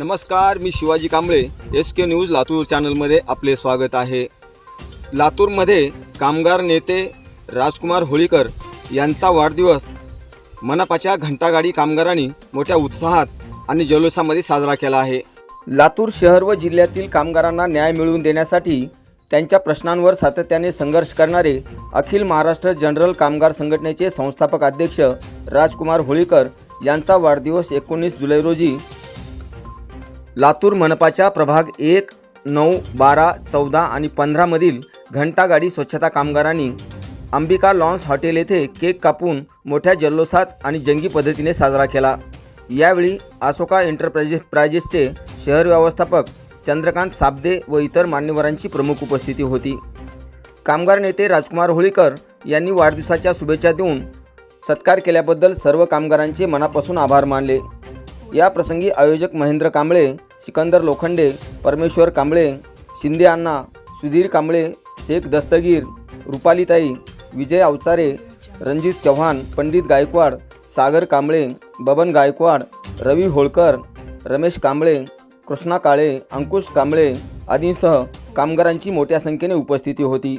नमस्कार मी Shivaji Kamble. S K news Latur चॅनलमध्ये आपले स्वागत आहे. लातूरमध्ये कामगार नेते राजकुमार होळीकर यांचा वाढदिवस. मनपाच्या घंटागाडी कामगारांनी मोठ्या उत्साहात आणि जल्लोषामध्ये साजरा केला आहे. लातूर शहर व जिल्ह्यातील कामगारांना न्याय मिळवून देण्यासाठी त्यांच्या प्रश्नांवर सातत्याने संघर्ष करणारे अखिल महाराष्ट्र जनरल कामगार संघटनेचे संस्थापक अध्यक्ष राजकुमार होळीकर यांचा वाढदिवस एकोणीस जुलै रोजी लातूर मनपाच्या प्रभाग एक नऊ बारा चौदा आणि पंधरामधील घंटागाडी स्वच्छता कामगारांनी अंबिका लॉन्स हॉटेल येथे केक कापून मोठ्या जल्लोषात आणि जंगी पद्धतीने साजरा केला. यावेळी अशोका एंटरप्राइजेस प्राइजेसचे शहर व्यवस्थापक चंद्रकांत साबदे व इतर मान्यवरांची प्रमुख उपस्थिती होती. कामगार नेते राजकुमार होळीकर यांनी वाढदिवसाच्या शुभेच्छा देऊन सत्कार केल्याबद्दल सर्व कामगारांचे मनापासून आभार मानले. या प्रसंगी आयोजक महेंद्र कांबळे सिकंदर लोखंडे परमेश्वर कांबळे शिंदे अण्णा सुधीर कांबळे शेख दस्तगीर रुपालीताई विजय अवचारे रणजित चव्हाण पंडित गायकवाड सागर कांबळे बबन गायकवाड रवी होळकर रमेश कांबळे कृष्णा काळे अंकुश कांबळे आदींसह कामगारांची मोठ्या संख्येने उपस्थिती होती.